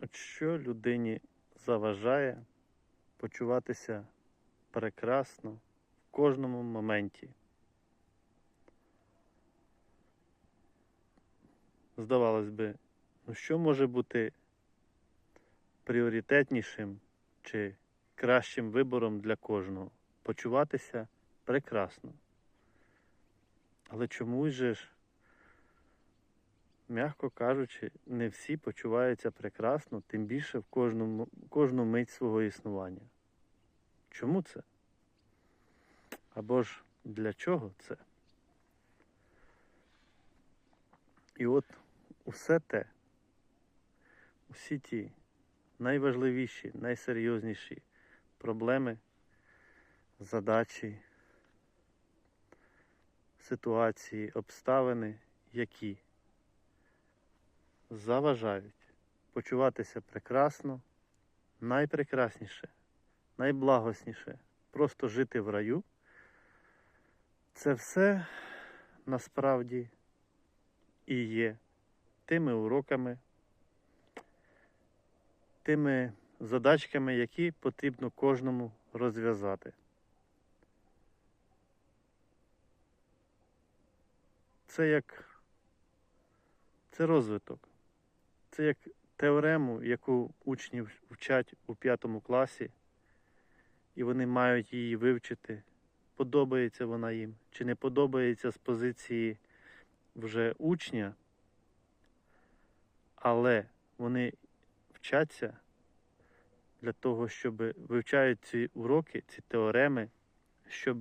От що людині заважає почуватися прекрасно в кожному моменті? Здавалось би, ну що може бути пріоритетнішим чи кращим вибором для кожного? Почуватися прекрасно. Але чомусь же ж, м'яко кажучи, не всі почуваються прекрасно, тим більше в кожному, кожну мить свого існування. Чому це? Або ж для чого це? І от усе те, усі ті найважливіші, найсерйозніші проблеми, задачі, ситуації, обставини, які заважають почуватися прекрасно, найпрекрасніше, найблагосніше, просто жити в раю. Це все насправді і є тими уроками, тими задачками, які потрібно кожному розв'язати. Це як це розвиток. Це як теорему, яку учні вчать у п'ятому класі, і вони мають її вивчити. Подобається вона їм, чи не подобається з позиції вже учня, але вони вчаться для того, щоб вивчають ці уроки, ці теореми, щоб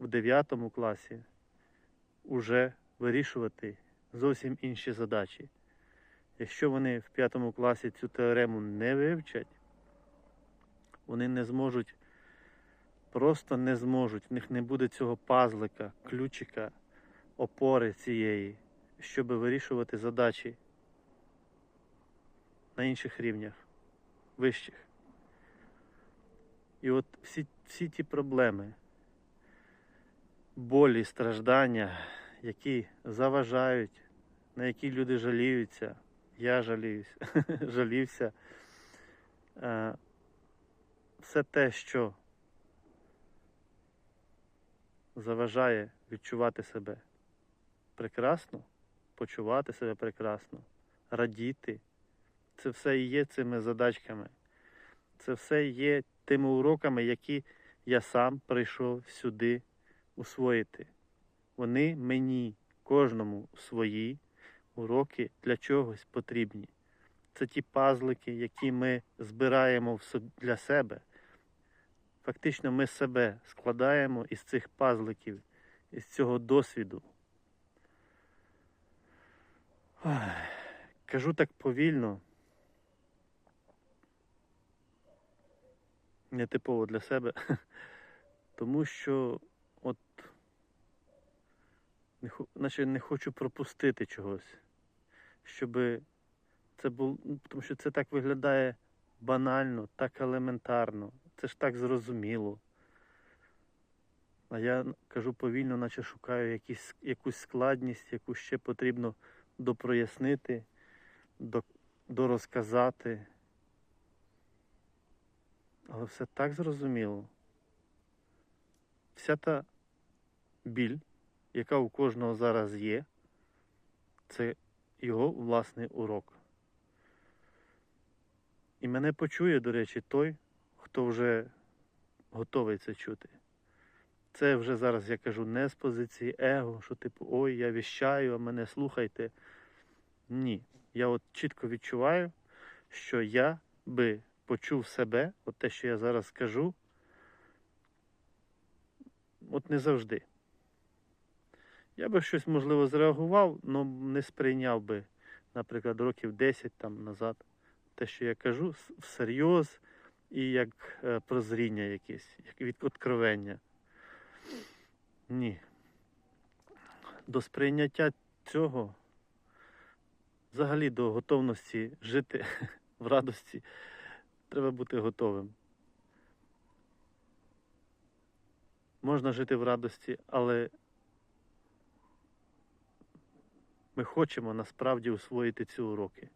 в 9 класі вже вирішувати зовсім інші задачі. Якщо вони в 5 класі цю теорему не вивчать, вони не зможуть, просто не зможуть, в них не буде цього пазлика, ключика, опори цієї, щоб вирішувати задачі на інших рівнях, вищих. І от всі, всі ті проблеми, болі, страждання, які заважають, на які люди жаліються, я жаліюсь, жалівся. Е, Все те, що заважає відчувати себе прекрасно, почувати себе прекрасно, радіти. Це все і є цими задачками. Це все є тими уроками, які я сам прийшов сюди усвоїти. Вони мені, кожному свої уроки для чогось потрібні. Це ті пазлики, які ми збираємо для себе. Фактично, ми себе складаємо із цих пазликів, із цього досвіду. Кажу так повільно. Нетипово для себе, тому що от наче не хочу пропустити чогось, щоб це було, тому що це так виглядає банально, так елементарно, це ж так зрозуміло. А я кажу повільно, наче шукаю якісь, якусь складність, яку ще потрібно допрояснити, до, дорозказати. Але все так зрозуміло. Вся та біль, яка у кожного зараз є, це його власний урок. І мене почує, до речі, той, хто вже готовий це чути. Це вже зараз я кажу не з позиції его, що типу, ой, я віщаю, а мене слухайте. Ні. Я от чітко відчуваю, що я би почув себе, от те, що я зараз скажу, от не завжди. Я би щось, можливо, зреагував, але не сприйняв би, наприклад, років 10 там назад те, що я кажу, всерйоз і як е, прозріння якесь, як від откровення. Ні. До сприйняття цього, взагалі до готовності жити в радості, треба бути готовим. Можна жити в радості, але ми хочемо насправді усвоїти ці уроки.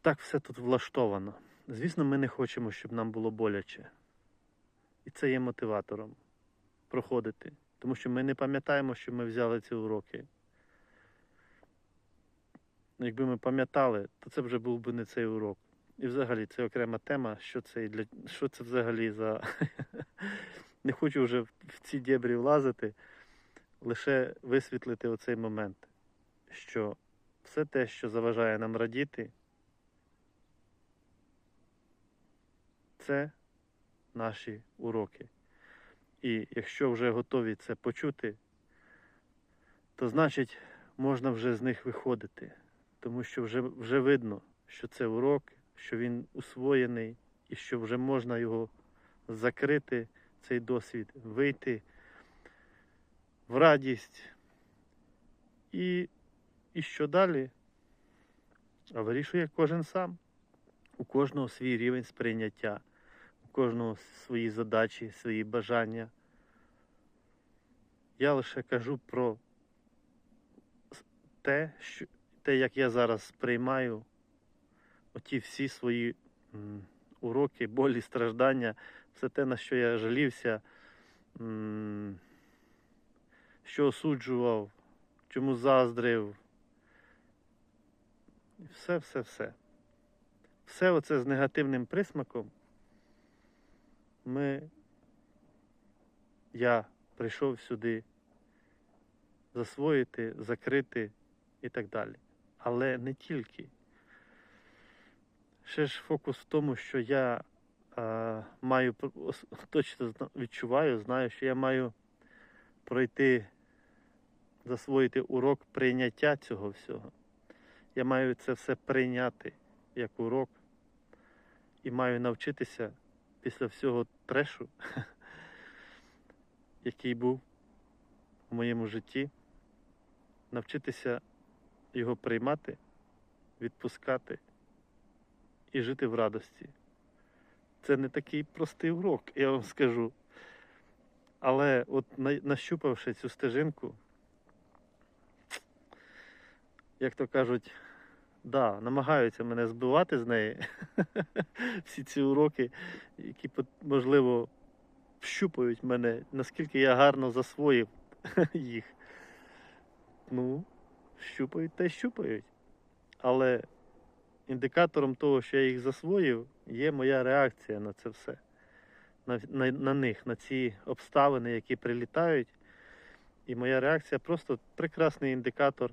так все тут влаштовано. Звісно, ми не хочемо, щоб нам було боляче. І це є мотиватором проходити. Тому що ми не пам'ятаємо, що ми взяли ці уроки. Ну, Якби ми пам'ятали, то це вже був би не цей урок. І взагалі це окрема тема, що це для що це взагалі за. Не хочу вже в ці дєбрі влазити, лише висвітлити оцей момент, що все те, що заважає нам радіти, це наші уроки. І якщо вже готові це почути, то значить можна вже з них виходити, тому що вже, вже видно, що це урок, що він усвоєний і що вже можна його закрити, цей досвід, вийти в радість. І, і що далі? А вирішує кожен сам. У кожного свій рівень сприйняття, у кожного свої задачі, свої бажання. Я лише кажу про те, що, те, як я зараз сприймаю оті всі свої м, уроки, болі, страждання, все те, на що я жалівся, м, що осуджував, чому заздрив. Все, все, оце з негативним присмаком ми, я прийшов сюди засвоїти, закрити і так далі. Але не тільки. Ще ж фокус в тому, що я а, маю точно відчуваю, знаю, що я маю пройти, засвоїти урок прийняття цього всього. Я маю це все прийняти як урок і маю навчитися після всього трешу, який був у моєму житті, навчитися його приймати, відпускати і жити в радості. Це не такий простий урок, я вам скажу. Але от нащупавши цю стежинку, як то кажуть, да, намагаються мене збивати з неї. Всі ці уроки, які, можливо, вщупають мене, наскільки я гарно засвоїв їх. Ну, щупають та й щупають. Але індикатором того, що я їх засвоїв, є моя реакція на це все. На, на, на них, на ці обставини, які прилітають. І моя реакція просто прекрасний індикатор.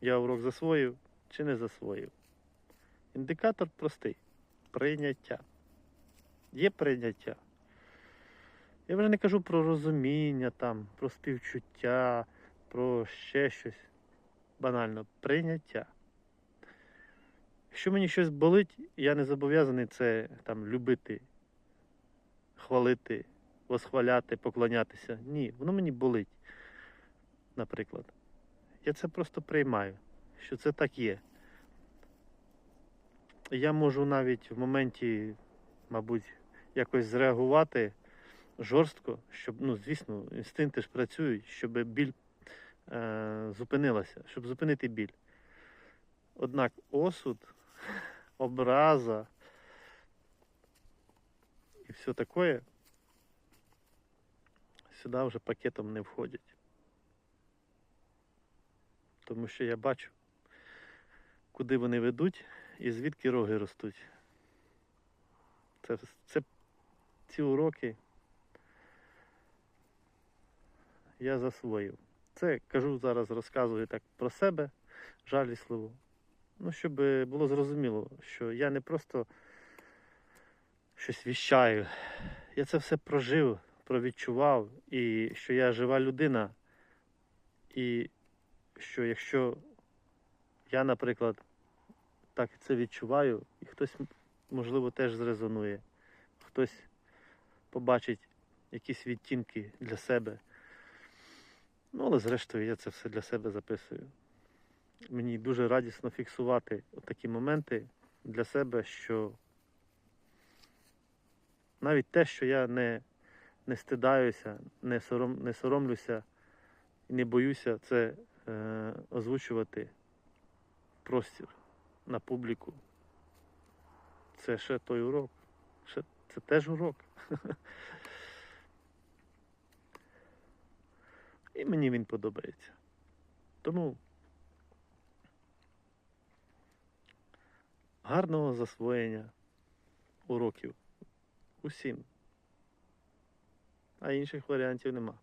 Я урок засвоїв чи не засвоїв. Індикатор простий. Прийняття. Є прийняття. Я вже не кажу про розуміння, там, про співчуття, про ще щось. Банально, прийняття. Якщо мені щось болить, я не зобов'язаний це там любити, хвалити, восхваляти, поклонятися. Ні, воно мені болить, наприклад. Я це просто приймаю, що це так є. Я можу навіть в моменті, мабуть, якось зреагувати жорстко, щоб, ну, звісно, інстинкти ж працюють, щоб біль е, зупинилася, щоб зупинити біль. Однак осуд, образа і все таке сюди вже пакетом не входять. Тому що я бачу, куди вони ведуть і звідки роги ростуть. Це, це ці уроки я засвоїв. Це кажу зараз, розказую так про себе, жалісливо. Ну, щоб було зрозуміло, що я не просто щось віщаю. Я це все прожив, провідчував, і що я жива людина. І що якщо я, наприклад, так це відчуваю, і хтось, можливо, теж зрезонує, хтось побачить якісь відтінки для себе. Ну, але зрештою я це все для себе записую. Мені дуже радісно фіксувати такі моменти для себе, що навіть те, що я не, не стидаюся, не, сором, не соромлюся і не боюся це е, озвучувати простір. на публіку. Це ще той урок. Ще, це теж урок. І мені він подобається. Тому гарного засвоєння уроків усім. А інших варіантів нема.